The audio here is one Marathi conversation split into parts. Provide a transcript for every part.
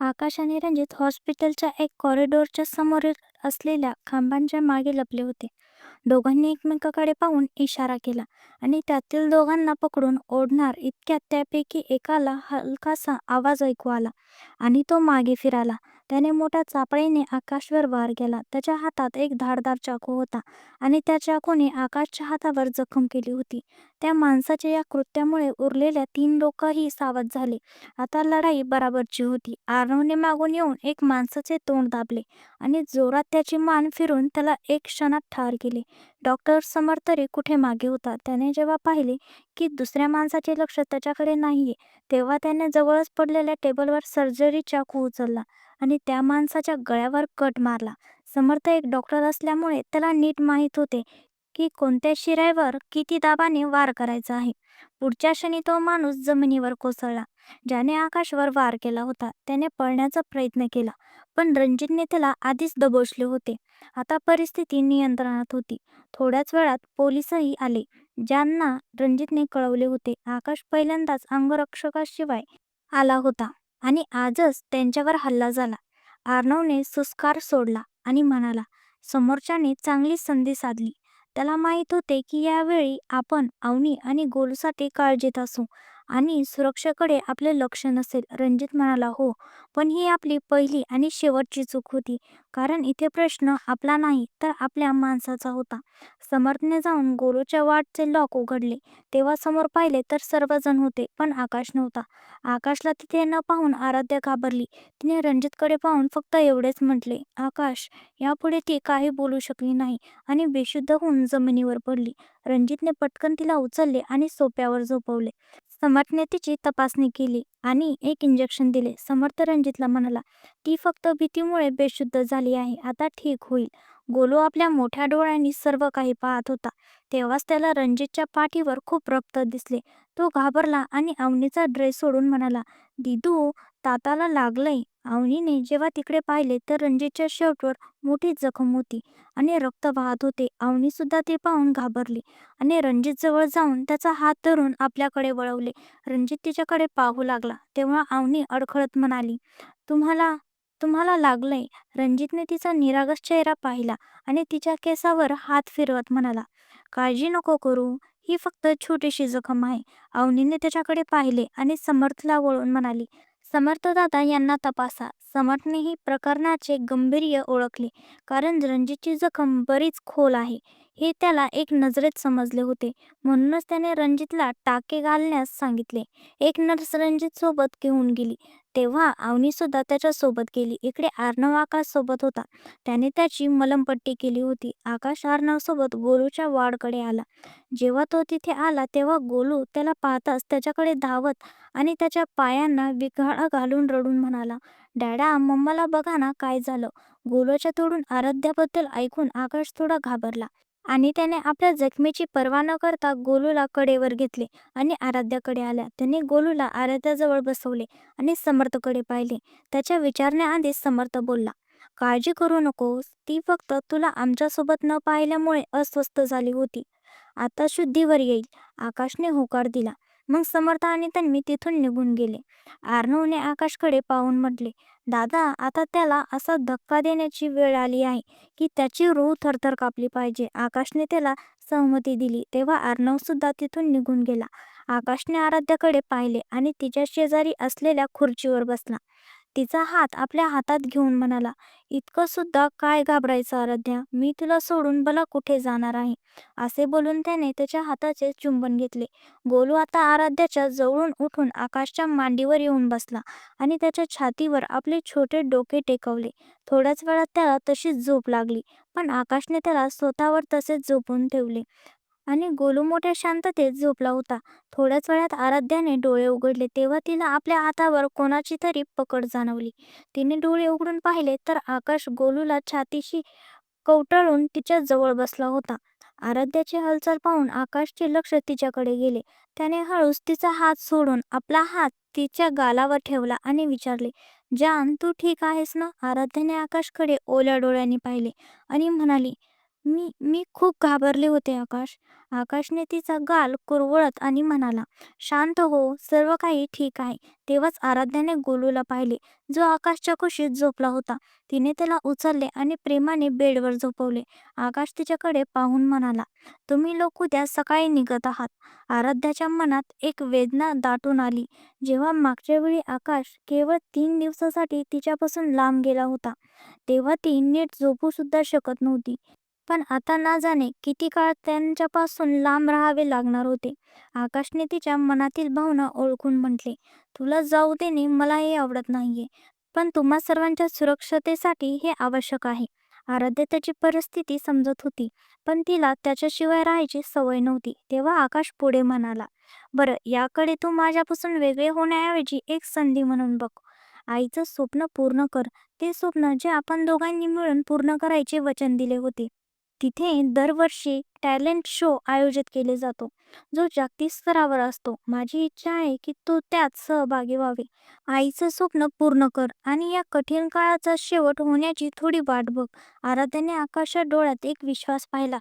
आकाश आणि रंजित हॉस्पिटलच्या एक कॉरिडॉरच्या समोर असलेल्या खांबांच्या मागे लपले होते. दोघांनी एकमेकाकडे पाहून इशारा केला आणि त्यातील दोघांना पकडून ओढणार इतक्यात त्यापैकी एकाला हलकासा आवाज ऐकू आला आणि तो मागे फिराला. त्याने मोठ्या चापळीने आकाशवर वार केला. त्याच्या हातात एक धारदार चाकू होता आणि त्या चाकूने आकाशच्या हातावर जखम केली होती. त्या माणसाच्या या कृत्यामुळे उरलेल्या तीन लोकही सावध झाले. आता लढाई बराबरची होती. आरवने मागून येऊन एक माणसाचे तोंड दाबले आणि जोरात त्याची मान फिरून त्याला एक क्षणात ठार केले. डॉक्टर समर्थरे कुठे मागे होता. त्याने जेव्हा पाहिले की दुसऱ्या माणसाचे लक्ष त्याच्याकडे नाहीये, तेव्हा त्याने जवळच पडलेल्या टेबलवर सर्जरी चाकू उचलला आणि त्या माणसाच्या गळ्यावर कट मारला. समर्थ एक डॉक्टर असल्यामुळे त्याला नीट माहीत होते की कोणत्या शिरायवर किती दाबाने वार करायचा आहे. पुढच्या क्षणी तो माणूस जमिनीवर कोसळला. ज्याने आकाशवर वार केला होता त्याने पळण्याचा प्रयत्न केला, पण रणजितने त्याला आधीच दबोचले होते. आता परिस्थिती नियंत्रणात होती. थोड्याच वेळात पोलीसही आले, ज्यांना रणजितने कळवले होते. आकाश पहिल्यांदाच अंगरक्षकाशिवाय आला होता आणि आजच त्यांच्यावर हल्ला झाला. आर्नवने सुस्कार सोडला आणि म्हणाला, समोरच्याने चांगली संधी साधली. त्याला माहीत होते की यावेळी आपण अवनी आणि गोलूसाठी काळजीत असू. आणि सुरक्षेकडे आपले लक्ष नसेल. रणजित म्हणाला, हो, पण ही आपली पहिली आणि शेवटची चूक होती, कारण इथे प्रश्न आपला नाही तर आपल्या माणसाचा होता. समर्थने जाऊन गोलूच्या वाटचे लॉक उघडले. तेव्हा समोर पाहिले तर सर्वजण होते, पण आकाश नव्हता. आकाशला तिथे न पाहून आराध्या घाबरली. तिने रणजितकडे पाहून फक्त एवढेच म्हटले, आकाश. यापुढे ती काही बोलू शकली नाही आणि बेशुद्ध होऊन जमिनीवर पडली. रणजितने पटकन तिला उचलले आणि सोप्यावर झोपवले. समर्थने तिची तपासणी केली आणि एक इंजेक्शन दिले. समर्थ रणजितला म्हणाला, ती फक्त भीतीमुळे बेशुद्ध झाली आहे. आता ठीक होईल. गोलू आपल्या मोठ्या डोळ्यांनी सर्व काही पाहत होता. तेव्हाच त्याला रणजितच्या पाठीवर खूप रक्त दिसले. तो घाबरला आणि अवनीचा ड्रेस सोडून म्हणाला, दिदू, ताताला लागलंय. अवनीने जेव्हा तिकडे पाहिले तर रणजितच्या शर्टवर मोठी जखम होती आणि रक्त वाहत होते. अवनी सुद्धा ते पाहून घाबरली आणि रणजित जवळ जाऊन त्याचा हात धरून आपल्याकडे वळवले. रणजित तिच्याकडे पाहू लागला. तेव्हा अवनी अडखळत म्हणाली, तुम्हाला तुम्हाला लागलंय. रणजितने तिचा निरागस चेहरा पाहिला आणि तिच्या केसावर हात फिरवत म्हणाला, काळजी नको करू. ही फक्त छोटीशी जखम आहे. अवनीने त्याच्याकडे पाहिले आणि समर्थला वळून म्हणाली, समर्थ दादा यांना तपासा. समर्थनेही प्रकरणाचे गंभीर्य ओळखले, कारण रणजितची जखम बरीच खोल आहे हे त्याला एक नजरेत समजले होते. म्हणूनच त्याने रणजितला टाके घालण्यास सांगितले. एक नर्स रणजित सोबत घेऊन गेली. तेव्हा अवनी सुद्धा गेली. इकडे आर्णव आकाशसोबत होता. त्याने त्याची मलमपट्टी केली होती. आकाश आर्णवसोबत गोलूच्या वाडकडे आला. जेव्हा तो तिथे आला तेव्हा गोलू त्याला पाहताच त्याच्याकडे धावत आणि त्याच्या पायांना विरघळा घालून रडून म्हणाला, डॅडा, मम्माला बघा ना काय झालं. गोलूच्या तोडून आराध्याबद्दल ऐकून आकाश थोडा घाबरला आणि त्याने आपल्या जखमेची पर्वा न करता गोलूला कडेवर घेतले आणि आराध्याकडे आल्या. त्याने गोलूला आराध्याजवळ बसवले आणि समर्थकडे पाहिले. त्याच्या विचारण्याआधीच समर्थ बोलला, काळजी करू नकोस. ती फक्त तुला आमच्यासोबत न पाहिल्यामुळे अस्वस्थ झाली होती. आता शुद्धीवर येईल. आकाशने होकार दिला. मग समर्थ आणि तन्वी तिथून निघून गेले. आर्णवने आकाशकडे पाहून म्हटले, दादा, आता त्याला असा धक्का देण्याची वेळ आली आहे की त्याची रूह थरथर कापली पाहिजे. आकाशने त्याला सहमती दिली. तेव्हा अर्णव सुद्धा तिथून निघून गेला. आकाशने आराध्याकडे पाहिले आणि तिच्या शेजारी असलेल्या खुर्चीवर बसला. तिचा हात आपल्या हातात घेऊन म्हणाला, इतकं सुद्धा काय घाबरायचं आराध्या. मी तुला सोडून भला कुठे जाणार आहे. असे बोलून त्याने त्याच्या हाताचे चुंबन घेतले. गोलू आता आराध्याच्या जवळून उठून आकाशच्या मांडीवर येऊन बसला आणि त्याच्या छातीवर आपले छोटे डोके टेकवले. थोड्याच वेळात त्याला तशीच झोप लागली, पण आकाशने त्याला स्वतःवर तसेच झोपून ठेवले आणि गोलू मोठ्या शांततेत झोपला होता. थोड्याच वेळात आराध्याने डोळे उघडले तेव्हा तिला आपल्या हातावर कोणाची तरी पकड जाणवली. तिने डोळे उघडून पाहिले तर आकाश गोलूला छातीशी कवटाळून तिच्या जवळ बसला होता. आराध्याची हालचाल पाहून आकाशचे लक्ष तिच्याकडे गेले. त्याने हळूच तिचा हात सोडून आपला हात तिच्या गालावर ठेवला आणि विचारले, जान, तू ठीक आहेस ना? आराध्याने आकाशकडे ओल्या डोळ्यांनी पाहिले आणि म्हणाली, मी मी खूप घाबरले होते आकाश. आकाशने तिचा गाल कुरवळत आणि म्हणाला, शांत हो, सर्व काही ठीक आहे. तेव्हाच आराध्याने गोलूला पाहिले, जो आकाशच्या कुशीत झोपला होता. तिने त्याला उचलले आणि प्रेमाने बेडवर झोपवले. आकाश तिच्याकडे पाहून म्हणाला, तुम्ही लोक उद्या सकाळी निघत आहात. आराध्याच्या मनात एक वेदना दाटून आली. जेव्हा मागच्या वेळी आकाश केवळ तीन दिवसासाठी तिच्यापासून लांब गेला होता, तेव्हा ती नीट झोपू सुद्धा शकत नव्हती. पण आता ना जाणे किती काळ त्यांच्यापासून लांब राहावे लागणार होते. आकाशने तिच्या मनातील भावना ओळखून म्हटले, तुला जाऊ देणे मलाही आवडत नाहीये, पण तुम्हा सर्वांच्या सुरक्षतेसाठी हे आवश्यक आहे. आराध्य त्याची परिस्थिती समजत होती, पण तिला त्याच्याशिवाय राहायची सवय नव्हती. तेव्हा आकाश पुढे म्हणाला, बरं, याकडे तू माझ्यापासून वेगळे होण्याऐवजी एक संधी म्हणून बघ. आईचं स्वप्न पूर्ण कर, ते स्वप्न जे आपण दोघांनी मिळून पूर्ण करायचे वचन दिले होते. तिथे दरवर्षी टॅलेंट शो आयोजित केले जातो, जो जागतिक स्तरावर असतो. माझी इच्छा आहे की तू त्यात सहभागी व्हावे. आईचं स्वप्न पूर्ण कर आणि या कठीण काळाचा शेवट होण्याची थोडी वाट बघ. आराध्याने आकाशात डोळ्यात एक विश्वास पाहिला,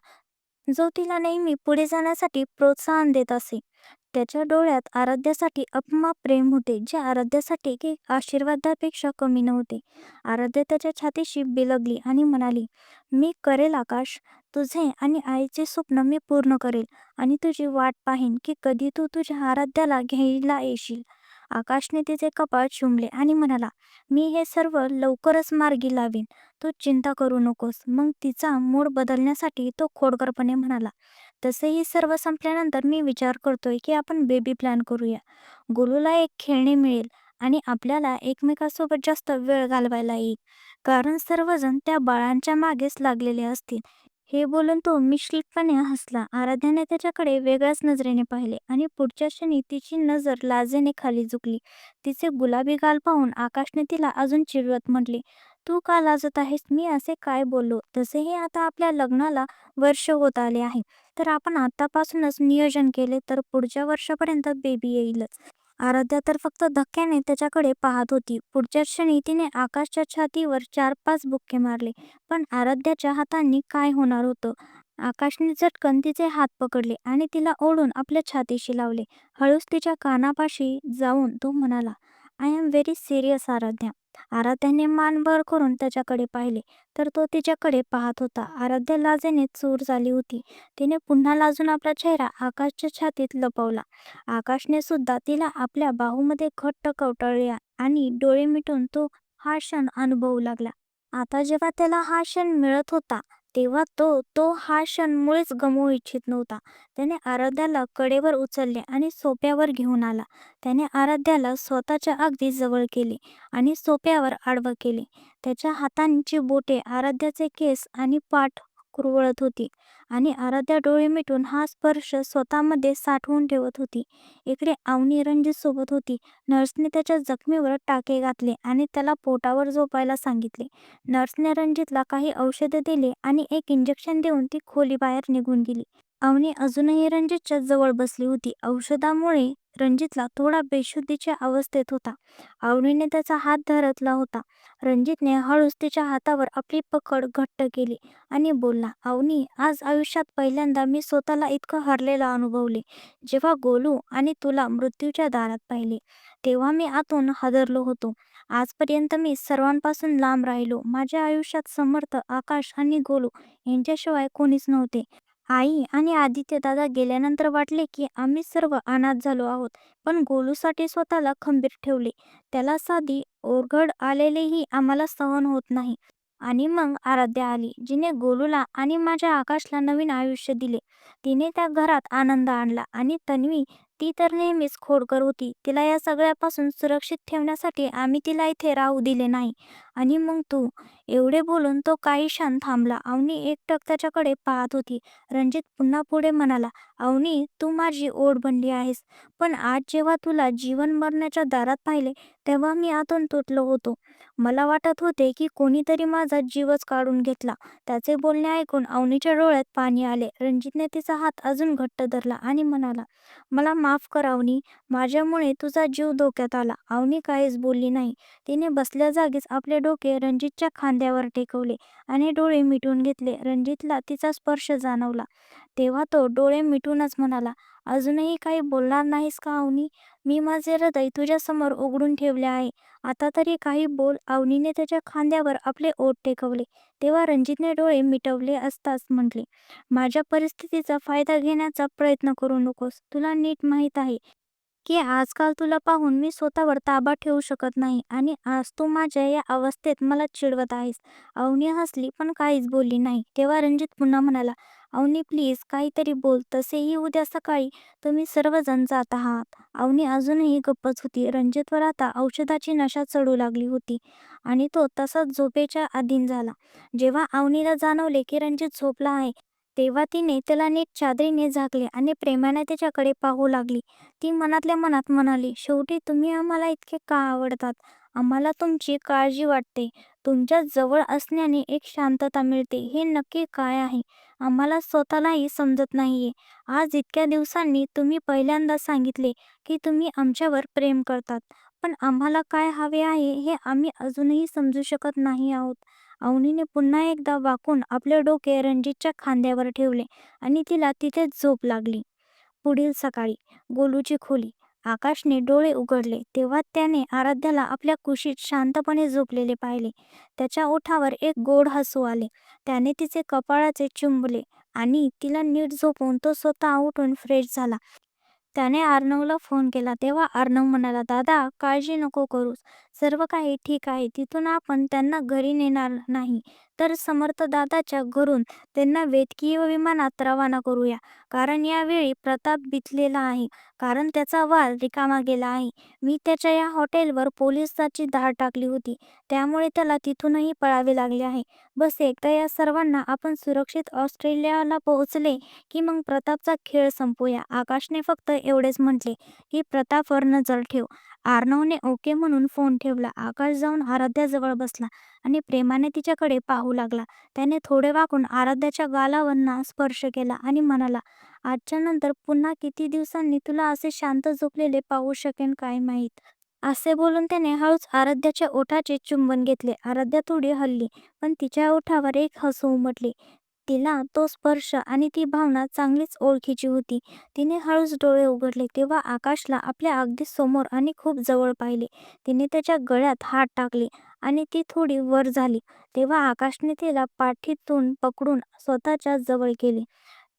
जो तिला नेहमी पुढे जाण्यासाठी प्रोत्साहन देत असे. त्याच्या डोळ्यात आराध्यासाठी अपमा प्रेम होते, जे आराध्यासाठी की आशीर्वादापेक्षा कमी नव्हते. आराध्या त्याच्या छातीशी बिलगली आणि म्हणाली, मी करेल आकाश. तुझे आणि आईचे स्वप्न मी पूर्ण करेल आणि तुझी वाट पाहीन की कधी तू तुझ्या आराध्याला घ्यायला येशील. आकाशने तिचे कपाळ चुंबले आणि म्हणाला, मी हे सर्व लवकरच मार्गी लावीन. तू चिंता करू नकोस. मग तिचा मूड बदलण्यासाठी तो खोडकरपणे म्हणाला, तसेही सर्व संपल्यानंतर मी विचार करतोय की आपण बेबी प्लॅन करूया. गोलूला एक खेळणे मिळेल आणि आपल्याला एकमेकांसोबत जास्त वेळ घालवायला येईल, कारण सर्वजण त्या बाळांच्या मागेच लागलेले असतील. हे बोलून तो मिश्रितपणे हसला. आराध्याने त्याच्याकडे वेगळ्याच नजरेने पाहिले आणि पुढच्या क्षणी तिची नजर लाजेने खाली झुकली. तिचे गुलाबी गाल पाहून आकाशने तिला अजून चिडवत म्हटले, तू का लाजत आहेस? मी असे काय बोललो? तसेही आता आपल्या लग्नाला वर्ष होत आले आहे, तर आपण आतापासूनच नियोजन केले तर पुढच्या वर्षापर्यंत बेबी येईलच. आराध्या तर फक्त धक्क्याने त्याच्याकडे पाहत होती. पुढच्या क्षणी तिने आकाशच्या छातीवर चार पाच बुक्के मारले. पण आराध्याच्या हातांनी काय होणार होतं? आकाशने झटकन तिचे हात पकडले आणि तिला ओढून आपल्या छातीशी लावले. हळूच तिच्या कानापाशी जाऊन तो म्हणाला, I am very serious Aaradhya. आराध्याने मान वर करून त्याच्याकडे पाहिले, तर तो तिच्याकडे पाहत होता. आराध्या लाजेने चूर झाली होती. तिने पुन्हा लाजून आपला चेहरा आकाशच्या छातीत लपवला. आकाशने सुद्धा तिला आपल्या बाहूमध्ये घट्ट कवटळले आणि डोळे मिटून तो हा क्षण अनुभवू लागला. आता जेव्हा त्याला हा क्षण मिळत होता, तेव्हा तो तो हा क्षण मुळीच गमवू इच्छित नव्हता. त्याने आराध्याला कडेवर उचलले आणि सोप्यावर घेऊन आला. त्याने आराध्याला स्वतःच्या अगदी जवळ केले आणि सोप्यावर आडवं केले. त्याच्या हातांची बोटे आराध्याचे केस आणि पाठ कुरवळत होती आणि आराध्या डोळे मिटून हा स्पर्श स्वतःमध्ये साठवून ठेवत होती. इकडे अवनी रणजित सोबत होती. नर्सने त्याच्या जखमेवर टाके घातले आणि त्याला पोटावर झोपायला सांगितले. नर्सने रणजितला काही औषधे दिली आणि एक इंजेक्शन देऊन ती खोलीबाहेर निघून गेली. अवनी अजूनही रणजितच्या जवळ बसली होती. औषधामुळे रणजितला थोडा बेशुद्धीच्या अवस्थेत होता. अवनीने त्याचा हात धरतला होता. रणजितने हळूच तिच्या हातावर आपली पकड घट्ट केली आणि बोलला, अवनी, आज आयुष्यात पहिल्यांदा मी स्वतःला इतकं हरलेलं अनुभवले. जेव्हा गोलू आणि तुला मृत्यूच्या दारात पाहिले, तेव्हा मी आतून हादरलो होतो. आजपर्यंत मी सर्वांपासून लांब राहिलो. माझ्या आयुष्यात समर्थ, आकाश आणि गोलू यांच्याशिवाय कोणीच नव्हते. आई आणि आदित्य दादा गेल्यानंतर वाटले की आम्ही सर्व अनाथ झालो आहोत. पण गोलूसाठी स्वतःला खंबीर ठेवले. त्याला साधी ओरघड आलेलेही आम्हाला सहन होत नाही. आणि मग आराध्या आली, जिने गोलूला आणि माझ्या आकाशला नवीन आयुष्य दिले. तिने त्या घरात आनंद आणला आणि तन्वी, ती तर नेहमीच खोडकर होती. तिला या सगळ्यापासून सुरक्षित ठेवण्यासाठी आम्ही तिला इथे राहू दिले नाही. आणि मग तू. एवढे बोलून तो काही क्षण थांबला. अवनी एकटक त्याच्याकडे पाहत होती. रणजित पुन्हा पुढे म्हणाला, अवनी, तू माझी ओढ बनली आहेस. पण आज जेव्हा तुला जीवन मरण्याच्या दारात पाहिले, तेव्हा मी आतून तुटलो होतो. मला वाटत होते की कोणीतरी माझा जीवच काढून घेतला. त्याचे बोलणे ऐकून अवनीच्या डोळ्यात पाणी आले. रणजितने तिचा हात अजून घट्ट धरला आणि म्हणाला, मला माफ कर अवनी. माझ्यामुळे तुझा जीव धोक्यात आला. अवनी काहीच बोलली नाही. तिने बसल्या जागीच आपले डोके रणजितच्या खांद्यावर टेकवले आणि डोळे मिटून घेतले. रणजितला तिचा स्पर्श जाणवला. तेव्हा तो डोळे मिटूनच म्हणाला, अजूनही काही बोलणार नाहीस का अवनी? मी माझे हृदय तुझ्यासमोर उघडून ठेवले आहे. आता तरी काही बोल. अवनीने त्याच्या खांद्यावर आपले ओठ टेकवले. तेव्हा रणजितने डोळे मिटवले असताच म्हटले, माझ्या परिस्थितीचा फायदा घेण्याचा प्रयत्न करू नकोस. तुला नीट माहीत आहे की आजकाल तुला पाहून मी स्वतःवर ताबा ठेवू शकत नाही आणि आज तू माझ्या या अवस्थेत मला चिडवत आहेस. अवनी हसली पण काहीच बोलली नाही. तेव्हा रणजित पुन्हा म्हणाला, अवनी प्लीज काहीतरी बोल. तसेही उद्या सकाळी तुम्ही सर्वजण जात आहात. अवनी अजूनही गप्पच होती. रणजितवर आता औषधाची नशा चढू लागली होती आणि तो तसाच झोपेच्या अधीन झाला. जेव्हा अवनीला जाणवले की रणजित झोपला आहे, तेव्हा तिने त्याला नीट चादरीने झाकले आणि प्रेमाने त्याच्याकडे पाहू लागली. ती मनातल्या मनात म्हणाली, शेवटी तुम्ही आम्हाला इतके का आवडतात? आम्हाला तुमची काळजी वाटते. तुमच्या जवळ असण्याने एक शांतता मिळते. हे नक्की काय आहे? आम्हाला स्वतःलाही समजत नाहीये. आज इतक्या दिवसांनी तुम्ही पहिल्यांदा सांगितले की तुम्ही आमच्यावर प्रेम करतात. पण आम्हाला काय हवे आहे हे आम्ही अजूनही समजू शकत नाही आहोत. अवनीने पुन्हा एकदा वाकून आपले डोके रणजितच्या खांद्यावर ठेवले आणि तिला तिथेच झोप लागली. पुढील सकाळी गोलूची खोली. आकाशने डोळे उघडले तेव्हा त्याने आराध्याला आपल्या कुशीत शांतपणे झोपलेले पाहिले. त्याच्या ओठावर एक गोड हसू आले. त्याने तिचे कपाळाचे चुंबले आणि तिला नीट झोपवून तो स्वतः उठून फ्रेश झाला. त्याने अर्णवला फोन केला तेव्हा अर्णव म्हणाला, दादा काळजी नको करूस. सर्व काही ठीक आहे. तिथून आपण त्यांना घरी नेणार नाही तर समर्थ दादाच्या घरून त्यांना वेदकीय विमानात रवाना करूया. कारण यावेळी प्रताप बिथलेला आहे. कारण त्याचा वाल रिकामा गेला आहे. मी त्याच्या या हॉटेलवर पोलिसाची धाड टाकली होती. त्यामुळे त्याला तिथूनही पळावे लागले आहे. बस एकदा या सर्वांना आपण सुरक्षित ऑस्ट्रेलियाला पोहोचले की मग प्रतापचा खेळ संपूया आकाशने फक्त एवढेच म्हटले की प्रतापवर नजर ठेव. आर्नवने ओके म्हणून फोन ठेवला. आकाश जाऊन आराध्याजवळ बसला आणि प्रेमाने तिच्याकडे पाहू लागला. त्याने थोडे वाकून आराध्याच्या गालावरना स्पर्श केला आणि म्हणाला, आजच्या नंतर पुन्हा किती दिवसांनी तुला असे शांत झोपलेले पाहू शकेन काय माहीत. असे बोलून त्याने हळूच आराध्याच्या ओठाचे चुंबन घेतले. आराध्या थोडी हलली पण तिच्या ओठावर एक हसू उमटले. तिला तो स्पर्श आणि ती भावना चांगलीच ओळखीची होती. तिने हळूच डोळे उघडले तेव्हा आकाशला आपल्या अगदी समोर आणि खूप जवळ पाहिले. तिने त्याच्या गळ्यात हात टाकले आणि ती थोडी वर झाली तेव्हा आकाशने तिला पाठीतून पकडून स्वतःच्या जवळ केले.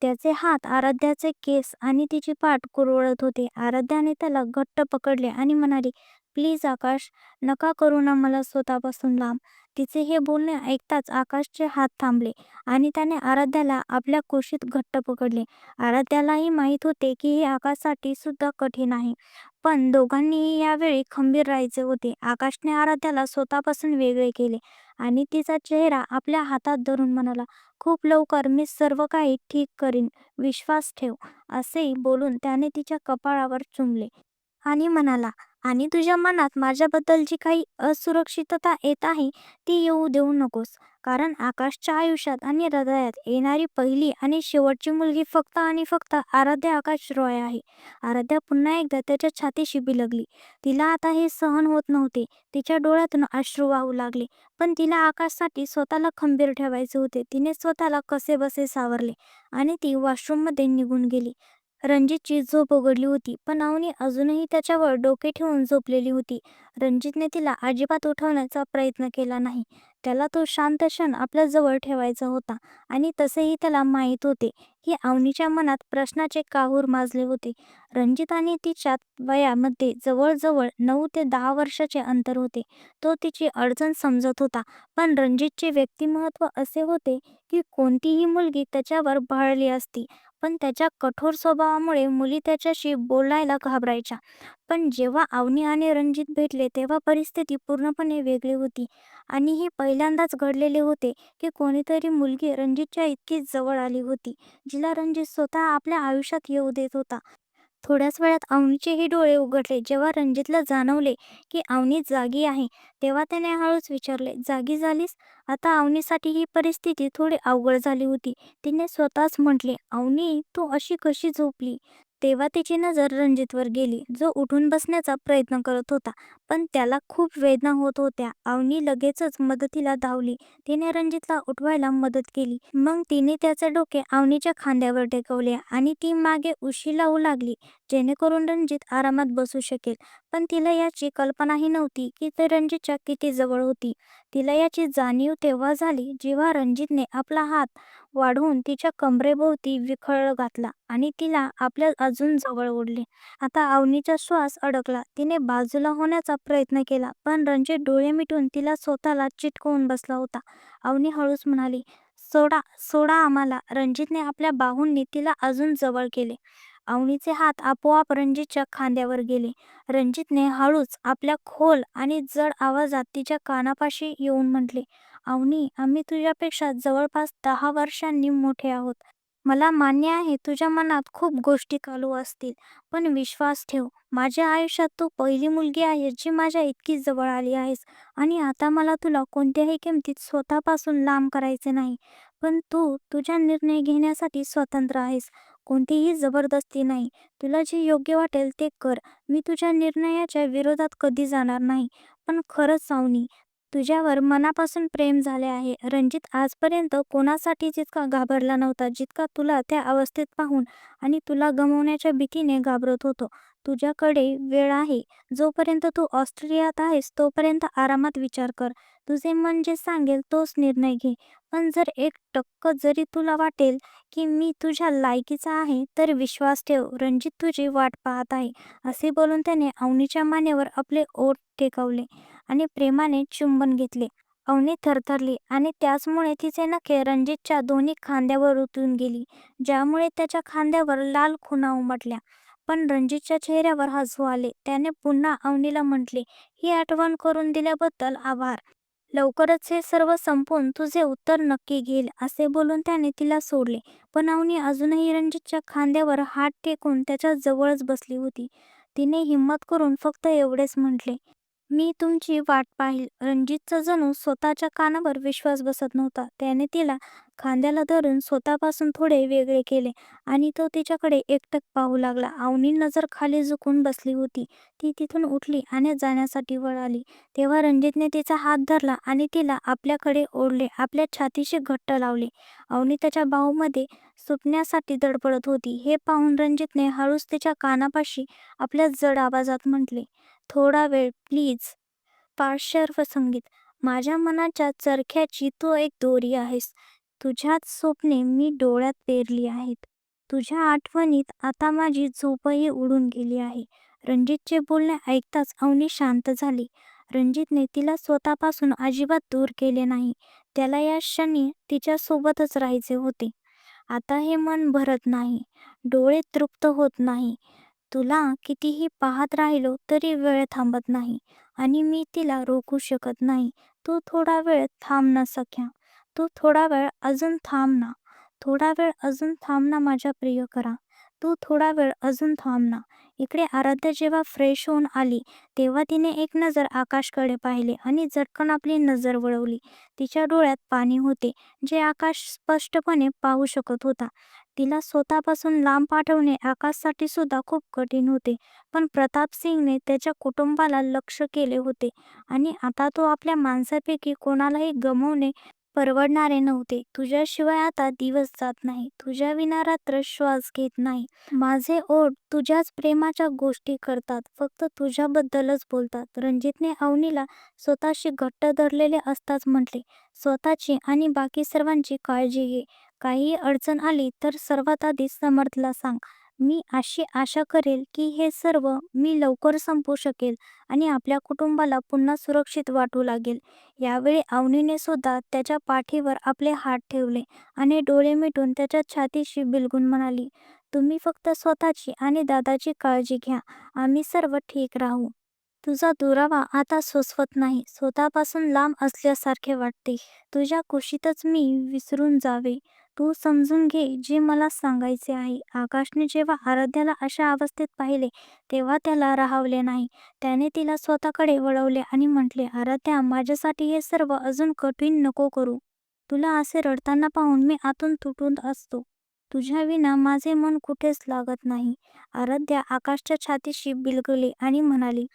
त्याचे हात आराध्याचे केस आणि तिची पाठ कुरवडत होते. आराध्याने त्याला घट्ट पकडले आणि म्हणाली, प्लीज आकाश, नका करू ना मला स्वतःपासून लांब. तिचे हे बोलणे ऐकताच आकाशचे हात थांबले आणि त्याने आराध्याला आपल्या कुशीत घट्ट पकडले. आराध्यालाही माहीत होते की हे आकाशसाठी सुद्धा कठीण आहे. पण दोघांनीही यावेळी खंबीर राहायचे होते. आकाशने आराध्याला स्वतःपासून वेगळे केले आणि तिचा चेहरा आपल्या हातात धरून म्हणाला, खूप लवकर मी सर्व काही ठीक करीन. विश्वास ठेव. असे बोलून त्याने तिच्या कपाळावर चुंबले. आणि म्हणाला, आणि तुझ्या मनात माझ्याबद्दल जी काही असुरक्षितता येत आहे ती येऊ देऊ नकोस. कारण आकाशच्या आयुष्यात आणि हृदयात येणारी पहिली आणि शेवटची मुलगी फक्त आणि फक्त आराध्या आकाश रॉय आहे. आराध्या पुन्हा एकदा त्याच्या छातीशी बिलगली. तिला आता हे सहन होत नव्हते. तिच्या डोळ्यातून अश्रू वाहू लागले. पण तिला आकाशसाठी स्वतःला खंबीर ठेवायचे होते. तिने स्वतःला कसे बसे सावरले आणि ती वॉशरूममध्ये निघून गेली. रणजितची झोप उघडली होती पण अवनी अजूनही त्याच्यावर डोके ठेवून झोपलेली होती. रणजितने तिला अजिबात उठवण्याचा प्रयत्न केला नाही. त्याला तो शांत क्षण आपल्या जवळ ठेवायचा होता आणि तसेही त्याला माहीत होते की अवनीच्या मनात प्रश्नाचे काहूर माजले होते. रणजित आणि वयामध्ये जवळजवळ नऊ ते दहा वर्षाचे अंतर होते. तो तिची अडचण समजत होता. पण रणजितचे व्यक्तिमत्व असे होते की कोणतीही मुलगी त्याच्यावर बहळली असती. पण त्याच्या कठोर स्वभावामुळे मुली त्याच्याशी बोलायला घाबरायच्या. पण जेव्हा अवनी आणि रणजित भेटले तेव्हा परिस्थिती पूर्णपणे वेगळी होती. आणि हे पहिल्यांदाच घडलेले होते की कोणीतरी मुलगी रणजितच्या इतकी जवळ आली होती, जिला रणजित स्वतः आपल्या आयुष्यात येऊ देत होता. थोड्याच वेळात अवनीचेही डोळे उघडले जेव्हा रणजितला जाणवले की अवनी जागी आहे तेव्हा त्याने हळूच विचारले जागी झालीस आता अवनीसाठी ही परिस्थिती थोडी अवघड झाली होती तिने स्वतःच म्हटले अवनी तू अशी कशी झोपली तेव्हा तिची नजर रणजितवर गेली जो उठून बसण्याचा प्रयत्न करत होता. पण त्याला खूप वेदना होत होत्या. अवनी लगेचच मदतीला धावली. तिने रणजितला उठवायला मदत केली. मग तिने त्याचे डोके अवनीच्या खांद्यावर टेकवले आणि ती मागे उशी लावू लागली जेणेकरून रणजित आरामात बसू शकेल. पण तिला याची कल्पनाही नव्हती की ते रणजितच्या किती जवळ होती. तिला याची जाणीव तेव्हा झाली जेव्हा रणजितने आपला हात वाढवून तिच्या कमरेभोवती विखळ घातला आणि तिला आपल्या अजून जवळ ओढले. आता अवनीचा श्वास अडकला. तिने बाजूला होण्याचा प्रयत्न केला पण रणजित डोळे मिटून तिला स्वतःला चिटकवून बसला होता. अवनी हळूच म्हणाली सोडा सोडा आम्हाला. रणजितने आपल्या बाहूंनी तिला अजून जवळ केले. अवनीचे हात आपोआप रणजितच्या खांद्यावर गेले. रणजितने हळूच आपल्या खोल आणि जड आवाजात तिच्या कानापाशी येऊन म्हटले अवनी आम्ही तुझ्यापेक्षा जवळपास दहा वर्षांनी मोठे आहोत. मला मान्य आहे तुझ्या मनात खूप गोष्टी चालू असतील पण विश्वास ठेव. माझ्या आयुष्यात तू पहिली मुलगी आहेस जी माझ्या इतकी जवळ आली आहेस आणि आता मला तुला कोणत्याही किमतीत स्वतःपासून लांब करायचे नाही. पण तू तुझा निर्णय घेण्यासाठी स्वतंत्र आहेस. कोणतीही जबरदस्ती नाही. तुला जे योग्य वाटेल ते कर. मी तुझ्या निर्णयाच्या विरोधात कधी जाणार नाही. पण खरंच सावनी तुझ्यावर मनापासून प्रेम झाले आहे. रणजित आजपर्यंत कोणासाठी जितका घाबरला नव्हता जितका तुला त्या अवस्थेत पाहून आणि तुला गमवण्याच्या भीतीने घाबरत होतो. तुझ्याकडे वेळ आहे. जोपर्यंत तू ऑस्ट्रेलियात आहेस तोपर्यंत आरामात विचार कर. तुझे मन जे सांगेल तोच निर्णय घे. पण जर एक टक्क जरी तुला वाटेल की मी तुझ्या लायकीचा आहे तर विश्वास ठेव. रणजित तुझी वाट पाहत आहे. असे बोलून त्याने अवनीच्या मानेवर आपले ओठ टेकवले आणि प्रेमाने चुंबन घेतले. अवनी थरथरली आणि त्याचमुळे तिचे नखे रणजितच्या दोन्ही खांद्यावर उतरून गेली ज्यामुळे त्याच्या खांद्यावर लाल खुणा उमटल्या. पण रणजितच्या चेहऱ्यावर हसू आले. त्याने पुन्हा अवनीला म्हटले ही आठवण करून दिल्याबद्दल आभार. लवकरच हे सर्व संपून तुझे उत्तर नक्की घेईल असे बोलून त्याने तिला सोडले. पण अवनी अजूनही रणजितच्या खांद्यावर हात टेकून त्याच्या जवळच बसली होती. तिने हिंमत करून फक्त एवढेच म्हटले मी तुमची वाट पाहिल. रणजितचा जणू स्वतःच्या कानावर विश्वास बसत नव्हता. त्याने तिला खांद्याला धरून स्वतःपासून थोडे वेगळे केले आणि तो तिच्याकडे एकटक पाहू लागला. अवनी नजर खाली झुकून बसली होती. ती तिथून उठली आणि जाण्यासाठी वळाली तेव्हा रणजितने तिचा हात धरला आणि तिला आपल्याकडे ओढले आपल्या छातीशी घट्ट लावले. अवनी त्याच्या बाहूमध्ये सुटण्यासाठी धडपडत होती. हे पाहून रणजितने हळूच तिच्या कानापाशी आपल्या जड आवाजात म्हटले थोडा वेळ प्लीज. पार्श्व संगीत. माझ्या मनाच्या चरख्याची तू एक दोरी आहेस. तुझ्याच स्वप्ने मी डोळ्यात पेरली आहेत. तुझ्या आठवणीत आता माझी झोपही उडून गेली आहे. रणजितचे बोलणे ऐकताच अवनी शांत झाली. रणजितने तिला स्वतःपासून अजिबात दूर केले नाही. त्याला या क्षणी तिच्या सोबतच राहायचे होते. आता हे मन भरत नाही. डोळे तृप्त होत नाही. तुला कितीही पाहत राहिलो तरी वेळ थांबत नाही. आणि मी तिला रोखू शकत नाही. तू थोडा वेळ थांब ना सख्या. तू थोडा वेळ अजून थांब ना. थोडा वेळ अजून थांब ना माझ्या प्रिय करा. तू थोडा वेळ अजून थांब ना. इकडे आराध्या जेव्हा फ्रेश होऊन आली तेव्हा तिने एक नजर आकाशकडे पाहिले आणि झटकन आपली नजर वळवली. तिच्या डोळ्यात पाणी होते जे आकाश स्पष्टपणे पाहू शकत होता. तिला स्वतःपासून लांब पाठवणे आकाशसाठी सुद्धा खूप कठीण होते पण प्रताप सिंगने त्याच्या कुटुंबाला लक्ष केले होते आणि आता तो आपल्या माणसापैकी कोणालाही गमवणे परवडणारे नव्हते. तुझ्याशिवाय आता दिवस जात नाही. तुझ्या विना रात्र श्वास घेत नाही. माझे ओठ तुझ्याच प्रेमाच्या गोष्टी करतात. फक्त तुझ्याबद्दलच बोलतात. रणजितने अवनीला स्वतःशी घट्ट धरलेले असताच म्हटले स्वतःची आणि बाकी सर्वांची काळजी घे. काही अडचण आली तर सर्वात आधी समर्थला सांग. मी अशी आशा करेल की हे सर्व मी लवकर संपू शकेल आणि आपल्या कुटुंबाला पुन्हा सुरक्षित वाटू लागेल. यावेळी अवनीने सुद्धा त्याच्या पाठीवर आपले हात ठेवले आणि डोळे मिटून त्याच्या छातीशी बिलगून म्हणाली तुम्ही फक्त स्वतःची आणि दादाची काळजी घ्या. आम्ही सर्व ठीक राहू. तुझा दुरावा आता सोसवत नाही. स्वतःपासून लांब असल्यासारखे वाटते. तुझ्या कुशीतच मी विसरून जावे. तू समजून घे जे मला सांगायचे आहे. आकाशने जेव्हा आराध्याला अशा अवस्थेत पाहिले तेव्हा त्याला राहावले नाही. त्याने तिला स्वतःकडे वळवले आणि म्हटले आराध्या माझ्यासाठी हे सर्व अजून कठीण नको करू. तुला असे रडताना पाहून मी आतून तुटून असतो. तुझ्या विना माझे मन कुठेच लागत नाही. आराध्या आकाशच्या छातीशी बिलगली आणि म्हणाली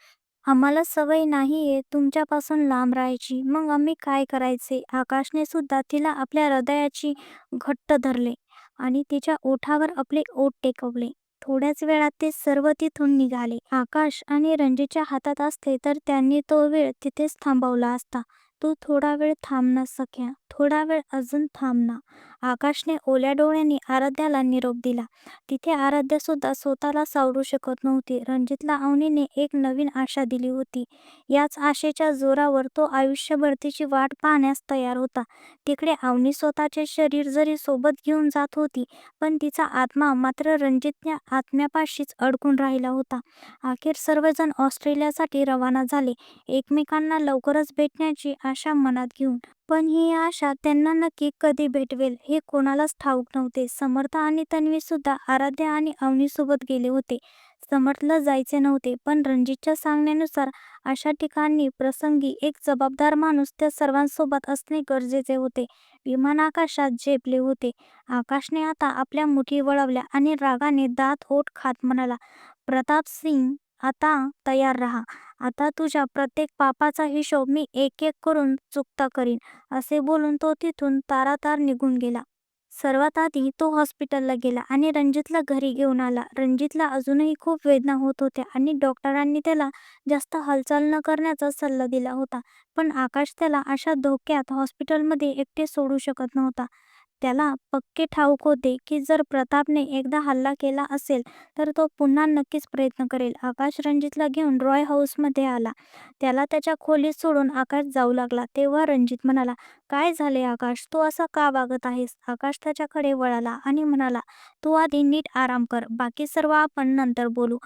आम्हाला सवय नाहीये तुमच्यापासून लांब राहायची. मग आम्ही काय करायचे? आकाशने सुद्धा तिला आपल्या हृदयाची घट्ट धरले आणि तिच्या ओठावर आपले ओठ टेकवले. थोड्याच वेळात ते सर्व तिथून निघाले. आकाश आणि रणजीच्या हातात असते तर त्यांनी तो वेळ तिथेच थांबवला असता. तू थोडा वेळ थांबना सख्या. थोडा वेळ अजून थांबना आकाशने ओल्या डोळ्यांनी आराध्याला निरोप दिला. तिथे आराध्या सुद्धा स्वतःला सावरू शकत नव्हती. रणजितला अवनीने एक नवीन आशा दिली होती. याच आशेच्या जोरावर तो आयुष्यभर तिची वाट पाहण्यास तयार होता. तिकडे अवनी स्वतःचे शरीर जरी सोबत घेऊन जात होती पण तिचा आत्मा मात्र रणजितच्या आत्म्यापाशीच अडकून राहिला होता. अखेर सर्वजण ऑस्ट्रेलियासाठी रवाना झाले. एकमेकांना लवकरच भेटण्याची आशा मनात घेऊन पण ही आशा त्यांना नक्की कधी भेटवेल हे कोणालाच ठाऊक नव्हते. समर्थ आणि तन्वी सुद्धा आराध्य आणि अवनीसोबत गेले होते. समर्थला जायचे नव्हते पण रणजितच्या सांगण्यानुसार अशा ठिकाणी प्रसंगी एक जबाबदार माणूस त्या सर्वांसोबत असणे गरजेचे होते. विमान आकाशात झेपले होते. आकाशने आता आपल्या मुठी वळवल्या आणि रागाने दात ओठ खात म्हणाला प्रताप सिंग आता तयार राहा. आता तुझ्या प्रत्येक पापाचा हिशोब मी एक एक करून चुकता करीन असे बोलून तो तिथून तारातार निघून गेला. सर्वात आधी तो हॉस्पिटलला गेला आणि रणजितला घरी घेऊन आला. रणजितला अजूनही खूप वेदना होत होत्या आणि डॉक्टरांनी त्याला जास्त हालचाल न करण्याचा सल्ला दिला होता पण आकाश त्याला अशा धोक्यात हॉस्पिटलमध्ये एकटे सोडू शकत नव्हता. त्याला पक्के ठाऊक होते की जर प्रतापने एकदा हल्ला केला असेल तर तो पुन्हा नक्कीच प्रयत्न करेल. आकाश रणजितला घेऊन रॉय हाऊसमध्ये आला. त्याला त्याच्या खोलीत सोडून आकाश जाऊ लागला. तेव्हा रणजित म्हणाला काय झाले आकाश? तू असा का वागत आहेस? आकाश त्याच्याकडे वळाला आणि म्हणाला तू आधी नीट आराम कर. बाकी सर्व आपण नंतर बोलू.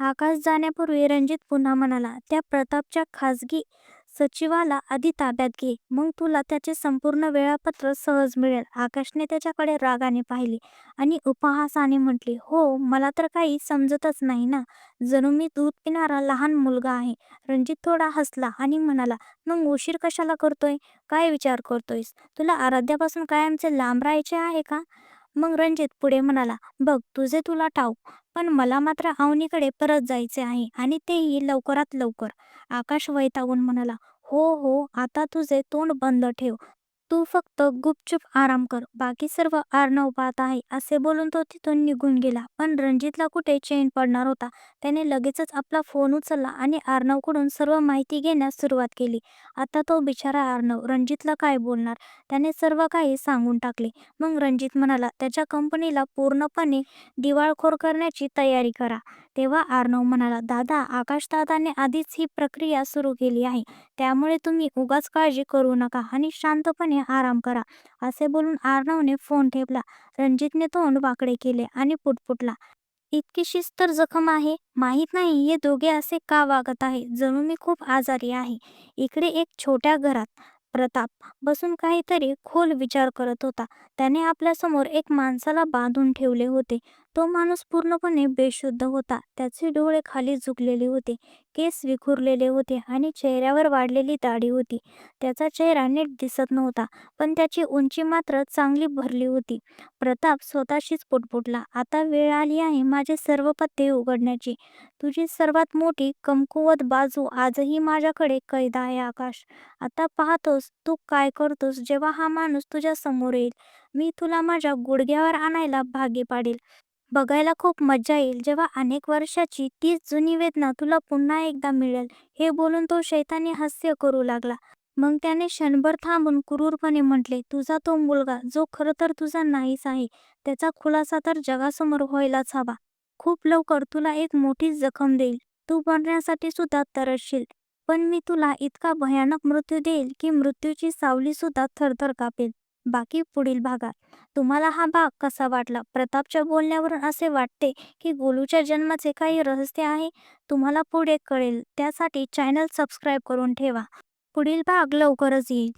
आकाश जाण्यापूर्वी रणजित पुन्हा म्हणाला त्या प्रतापच्या खाजगी सचिवाला आधी ताब्यात घे. मग तुला त्याचे संपूर्ण वेळापत्र सहज मिळेल. आकाशने त्याच्याकडे रागाने पाहिले आणि उपहासाने म्हटले हो मला तर काही समजतच नाही ना. जणू मी दूध पिणारा लहान मुलगा आहे. रणजित थोडा हसला आणि म्हणाला मग उशीर कशाला करतोय? काय विचार करतोयस? तुला आराध्यापासून कायमचे लांब राहायचे आहे का? मग रणजित पुढे म्हणाला बघ तुझे तुला ठाऊक. पण मला मात्र अवनीकडे परत जायचे आहे आणि तेही लवकरात लवकर. आकाश वैतागून म्हणाला हो हो आता तुझे तोंड बंद ठेव. तू फक्त गुपचूप आराम कर. बाकी सर्व आर्नव पाहत आहे. असे बोलून तो तिथून निघून गेला. पण रणजितला कुठे चेन पडणार होता? त्याने लगेचच आपला फोन उचलला आणि आर्नवकडून सर्व माहिती घेण्यास सुरुवात केली. आता तो बिचारा आर्नव रणजितला काय बोलणार? त्याने सर्व काही सांगून टाकले. मग रणजित म्हणाला त्याच्या कंपनीला पूर्णपणे दिवाळखोर करण्याची तयारी करा. तेव्हा आर्नव म्हणाला दादा आकाश दादाने आधीच ही प्रक्रिया सुरू केली आहे. त्यामुळे तुम्ही उगाच काळजी करू नका आणि शांतपणे आराम करा. असे बोलून आर्णवने फोन ठेवला रणजितने तोंड वाकडे केले आणि पुटपुटला इतकी शिस्त जखम आहे. माहीत नाही हे दोघे असे का वागत आहे? जणू मी खूप आजारी आहे. इकडे एक छोट्या घरात प्रताप बसून काहीतरी खोल विचार करत होता. त्याने आपल्यासमोर एक माणसाला बांधून ठेवले होते. तो माणूस पूर्णपणे बेशुद्ध होता. त्याचे डोळे खाली झुकलेले होते. केस विखुरलेले होते आणि चेहऱ्यावर वाढलेली दाढी होती. त्याचा चेहरा नीट दिसत नव्हता पण त्याची उंची मात्र चांगली भरली होती. प्रताप स्वतःशीच पुटपुटला आता वेळ आली आहे माझे सर्व पत्ते उघडण्याची. तुझी सर्वात मोठी कमकुवत बाजू आजही माझ्याकडे कैद आहे आकाश. आता पाहतोस तू काय करतोस जेव्हा हा माणूस तुझ्या समोर येईल. मी तुला माझ्या गुडघ्यावर आणायला भागी पाडेल. बघायला खूप मजा येईल. जेव्हा अनेक वर्षाची तीच जुनी वेदना तुला पुन्हा एकदा मिळेल हे बोलून तो शैतानी हास्य करू लागला. मग त्याने क्षणभर थांबून क्रूरपणे म्हटले तुझा तो मुलगा जो खरं तर तुझा नाहीच आहे त्याचा खुलासा तर जगासमोर व्हायलाच हवा. खूप लवकर तुला एक मोठी जखम देईल. तू बनण्यासाठी सुद्धा तरसशील. पण मी तुला इतका भयानक मृत्यू देईल की मृत्यूची सावली सुद्धा थरथर कापेल. बाकी पुढील भागात. तुम्हाला हा भाग कसा वाटला? प्रतापच्या बोलण्यावरून असे वाटते की गोलूच्या जन्माचे काही रहस्य आहे. तुम्हाला पुढे कळेल. त्यासाठी चॅनल सबस्क्राईब करून ठेवा. पुढील भाग लवकरच येईल.